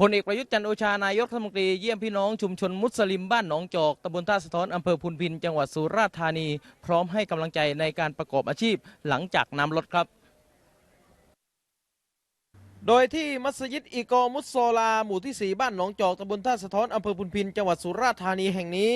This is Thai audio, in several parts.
พลเอกประยุทธ์จันโอชานายกรัฐมนตรีเยี่ยมพี่น้องชุมชนมุสลิมบ้านหนองจอกตำบลท่าสะท้อนอำเภอพุนพิน จังหวัดสุราษฎร์ธานี พร้อมให้กำลังใจในการประกอบอาชีพหลังจากน้ำลดครับ โดยที่มัสยิดอีกอมุสโซลา หมู่ที่ 4 บ้านหนองจอกตำบลท่าสะท้อนอำเภอพุนพิน จังหวัดสุราษฎร์ธานีแห่งนี้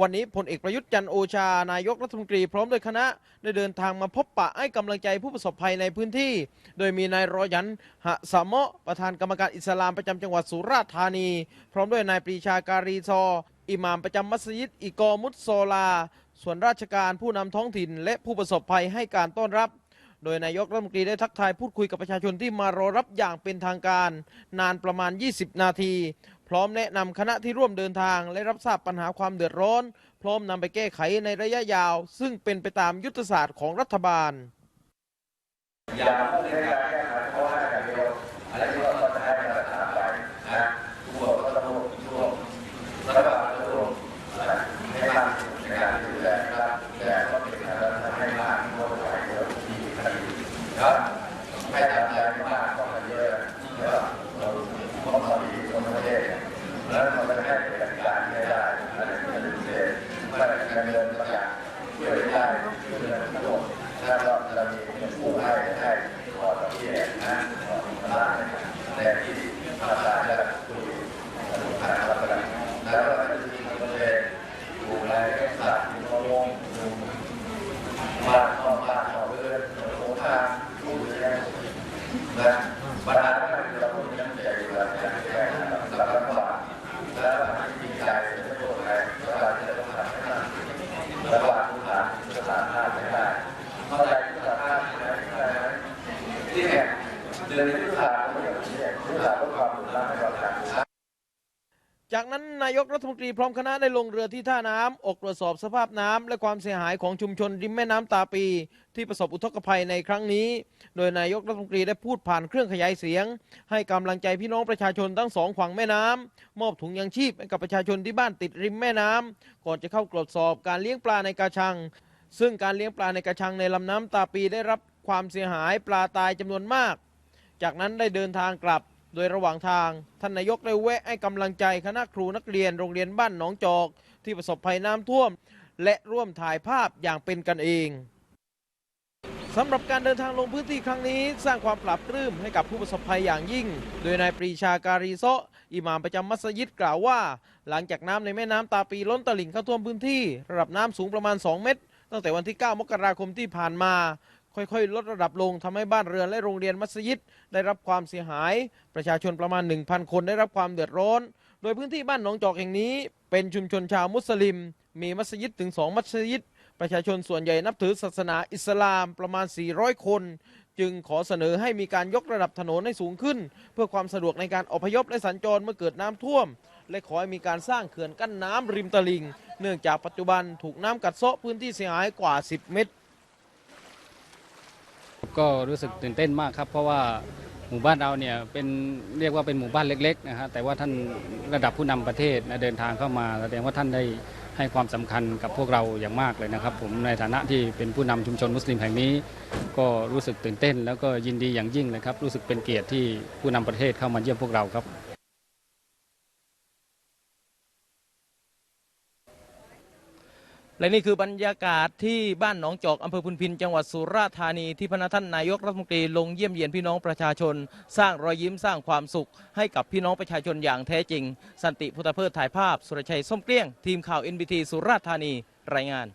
วันนี้พลเอกประยุทธ์จันโอชา นายกรัฐมนตรีพร้อมด้วยคณะ ได้เดินทางมาพบปะให้กำลังใจผู้ประสบภัยในพื้นที่ โดยมีนายรอยันหะสามะประธานกรรมการอิสลามประจำจังหวัดสุราษฎร์ธานี พร้อมด้วยนายปรีชาการีซอ อิหม่ามประจำมัสยิดอีกอมุสโซลา ส่วนราชการผู้นำท้องถิ่น และผู้ประสบภัยให้การต้อนรับ โดยนายกรัฐมนตรีได้ทักทายพูดคุยกับประชาชนที่มารอรับอย่างเป็นทางการ นานประมาณ 20 นาที พร้อมแนะนำคณะที่ร่วมเดินทาง และรับทราบปัญหาความเดือดร้อน พร้อมนำไปแก้ไขในระยะยาว ซึ่งเป็นไปตามยุทธศาสตร์ของรัฐบาลอยากให้การแก้ไขเพราะว่าอย่างเดียวอะไรที่เราต้องให้มันทำไปนะทุกคนก็ต้องร่วมร่วมรัฐบาลก็ร่วมนะให้มากในการดูแลนะครับแต่ก็เป็นการทำให้มากเพราะว่าหลายคนที่คดีครับให้ทำใจมากก็มาเยอะแล้วเราต้องทำดีคนประเทศแล้วเราจะให้เป็นการไม่ได้อะไรที่มันเป็นเศษไม่ได้การเงินบางอย่างช่วยได้ช่วยเหลือทุกคนแล้วก็จะมีเงินกู้ให้ให้พอดอกเบี้ยนะพอตลาดแต่ที่ธนาคารจะคุยกับลูกค้ารับประกันแล้วก็จะมีเงินเลยอยู่ในศาสตร์อยู่ประมงอยู่บ้านนอกบ้านนอกเรือนโครงการผู้เลี้ยงนะปัญหาที่เราต้องมีน้ำใจอยู่แล้วอย่างแก้หลักรัฐบาลแล้วที่มีใจจะโทษใครรัฐบาลจะต้องทำให้ได้รัฐบาลทุกทางสถานภาพไม่ได้ เมื่อไรที่สถานที่ไหนที่ไหน ที่เนี่ยเดือนนี้ทุกทางก็อย่างนี้ทุกทางก็ความรุนแรงในความทางจากนั้นนายกรัฐมนตรีพร้อมคณะได้ลงเรือที่ท่าน้ำออกตรวจสอบสภาพน้ำและความเสียหายของชุมชนริมแม่น้ำตาปี ที่ประสบอุทกภัยในครั้งนี้ โดยนายกรัฐมนตรีได้พูดผ่านเครื่องขยายเสียง ให้กำลังใจพี่น้องประชาชนทั้งสองฝั่งแม่น้ำมอบถุงยางชีพให้กับประชาชนที่บ้านติดริมแม่น้ำก่อนจะเข้าตรวจสอบการเลี้ยงปลาในกระชัง ซึ่งการเลี้ยงปลาในกระชังในลำน้ำตาปีได้รับ ความเสียหายปลาตายจำนวนมาก จากนั้นได้เดินทางกลับ โดยระหว่างทางท่านนายกได้แวะให้กำลังใจคณะครูนักเรียนโรงเรียนบ้านหนองจอก ที่ประสบภัยน้ำท่วม และร่วมถ่ายภาพอย่างเป็นกันเองสำหรับการเดินทางลงพื้นที่ครั้งนี้ สร้างความปรับปลื้มให้กับผู้ประสบภัยอย่างยิ่ง โดยนายปรีชาการีโซอิหม่ามประจำมัสยิดกล่าวว่า หลังจากน้ำในแม่น้ำตาปีล้นตลิ่งเข้าท่วมพื้นที่ ระดับน้ำสูงประมาณ 2 เมตร ตั้งแต่วันที่ 9 มกราคมที่ผ่านมา ค่อยๆ ลดระดับลงทำให้บ้านเรือนและโรงเรียนมัสยิดได้รับความเสียหาย ประชาชนประมาณ 1,000 คนได้รับความเดือดร้อน โดยพื้นที่บ้านหนองจอกแห่งนี้ เป็นชุมชนชาวมุสลิม มีมัสยิดถึง 2 มัสยิด ประชาชนส่วนใหญ่นับถือศาสนาอิสลามประมาณ 400 คน จึงขอเสนอให้มีการยกระดับถนนให้สูงขึ้น เพื่อความสะดวกในการอพยพและสัญจรเมื่อเกิดน้ำท่วม และขอให้มีการสร้างเขื่อนกั้นน้ำริมตลิ่ง เนื่องจากปัจจุบันถูกน้ำกัดเซาะพื้นที่เสียหายกว่า 10 เมตร ก็รู้สึกตื่นเต้นมากครับ เพราะว่าหมู่บ้านเราเนี่ยเป็นเรียกว่าเป็นหมู่บ้านเล็กๆนะฮะแต่ว่าท่านระดับผู้นำประเทศนะเดินทางเข้ามาแสดงว่าท่านได้ให้ความสำคัญกับพวกเราอย่างมากเลยนะครับ ผมในฐานะที่เป็นผู้นำชุมชนมุสลิมแห่งนี้ ก็รู้สึกตื่นเต้น แล้วก็ยินดีอย่างยิ่งเลยครับรู้สึกเป็นเกียรติที่ผู้นำประเทศเข้ามาเยี่ยมพวกเราครับ และนี่คือบรรยากาศที่บ้านหนองจอกอำเภอพุนพิน จังหวัดสุราษฎร์ธานีที่พระท่านนายกรัฐมนตรีลงเยี่ยมเยียนพี่น้องประชาชน สร้างรอยยิ้มสร้างความสุข ให้กับพี่น้องประชาชนอย่างแท้จริง สันติพุทธเพิศถ่ายภาพ สุรชัยส้มเกลี้ยง ทีมข่าว NBT สุราษฎร์ธานีรายงาน